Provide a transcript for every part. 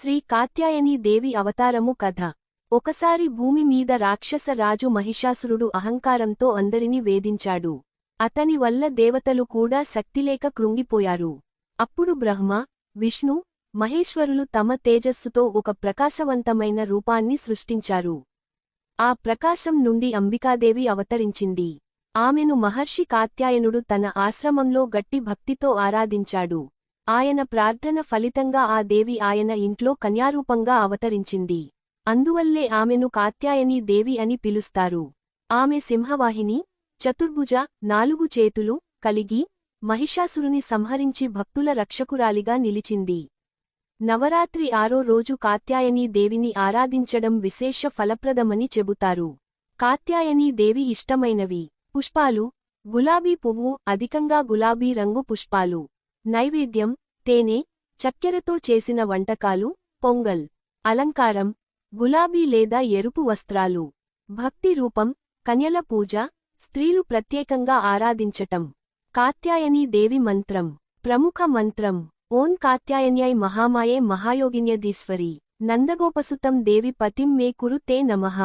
శ్రీ కాత్యాయని దేవి అవతారము కథ. ఒకసారి భూమి మీద రాక్షస రాజు మహిషాసురుడు అహంకారంతో అందరిని వేధించాడు. అతని వల్ల దేవతలు కూడా శక్తిలేక కృంగిపోయారు. అప్పుడు బ్రహ్మ విష్ణు మహేశ్వరులు తమ తేజస్సుతో ఒక ప్రకాశవంతమైన రూపాన్ని సృష్టించారు. ఆ ప్రకాశం నుండి అంబికాదేవి అవతరించింది. ఆమెను మహర్షి కాత్యాయనుడు తన ఆశ్రమంలో గట్టి భక్తితో ఆరాధించాడు. ఆయన ప్రార్థన ఫలితంగా ఆ దేవి ఆయన ఇంట్లో కన్యారూపంగా అవతరించింది. అందువల్లే ఆమెను కాత్యాయని దేవి అని పిలుస్తారు. ఆమె సింహవాహిని చతుర్భుజ నాలుగు చేతులు కలిగి మహిషాసురుని సంహరించి భక్తుల రక్షకురాలిగా నిలిచింది. నవరాత్రి ఆరో రోజు కాత్యాయనీ దేవిని ఆరాధించడం విశేష ఫలప్రదమని చెబుతారు. కాత్యాయనీ దేవి ఇష్టమైనవి. పుష్పాలు గులాబీ పువ్వు అధికంగా గులాబీ రంగు పుష్పాలు. నైవేద్యం తేనె చక్కెరతో చేసిన వంటకాలు పొంగల్ అలంకారం గులాబీ లేదా ఎరుపు వస్త్రాలు. భక్తి రూపం కన్యల పూజ స్త్రీలు ప్రత్యేకంగా ఆరాధించటం. కాత్యాయనీ దేవి మంత్రం ప్రముఖ మంత్రం. ఓం కాత్యాయన్యాయ్ మహామాయే మహాయోగిన్యదీశ్వరి నందగోపసుతం దేవి పతిం మే కురు తే నమః.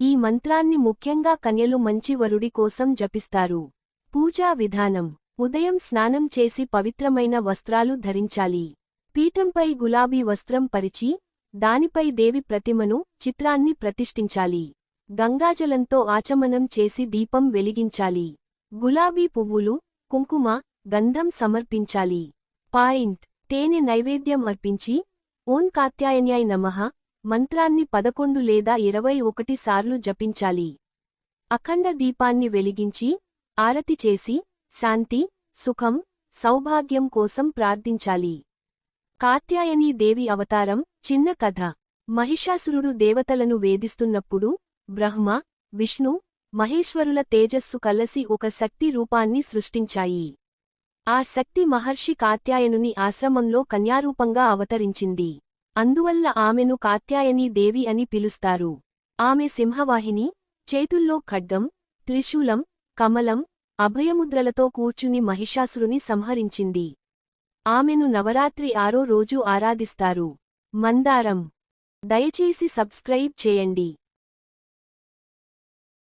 ఈ మంత్రాన్ని ముఖ్యంగా కన్యలు మంచి వరుడి కోసం జపిస్తారు. పూజా విధానం. ఉదయం స్నానం చేసి పవిత్రమైన వస్త్రాలు ధరించాలి. పీఠంపై గులాబీ వస్త్రం పరిచి దానిపై దేవి ప్రతిమను చిత్రాన్ని ప్రతిష్ఠించాలి. గంగాజలంతో ఆచమనం చేసి దీపం వెలిగించాలి. గులాబీ పువ్వులు కుంకుమ గంధం సమర్పించాలి. పాయింట్. తేనె నైవేద్యం అర్పించి ఓం కాత్యాయన్యాయ్ నమః మంత్రాన్ని పదకొండు లేదా ఇరవై ఒకటి సార్లు జపించాలి. అఖండ దీపాన్ని వెలిగించి ఆరతి చేసి శాంతి సుఖం సౌభాగ్యం కోసం ప్రార్థించాలి. కాత్యాయనీ దేవి అవతారం చిన్న కథ. మహిషాసురుడు దేవతలను వేధిస్తున్నప్పుడు బ్రహ్మ విష్ణు మహేశ్వరుల తేజస్సు కలసి ఒక శక్తి రూపాన్ని సృష్టించాయి. ఆ శక్తి మహర్షి కాత్యాయనుని ఆశ్రమంలో కన్యారూపంగా అవతరించింది. అందువల్ల ఆమెను కాత్యాయనీ దేవి అని పిలుస్తారు. ఆమె సింహవాహిని చేతుల్లో ఖడ్గం త్రిశూలం కమలం అభయముద్రలతో కూర్చుని మహిషాసురుని సంహరించింది. ఆమెను నవరాత్రి ఆరో రోజు ఆరాధిస్తారు. మందారం. దయచేసి సబ్స్క్రైబ్ చేయండి.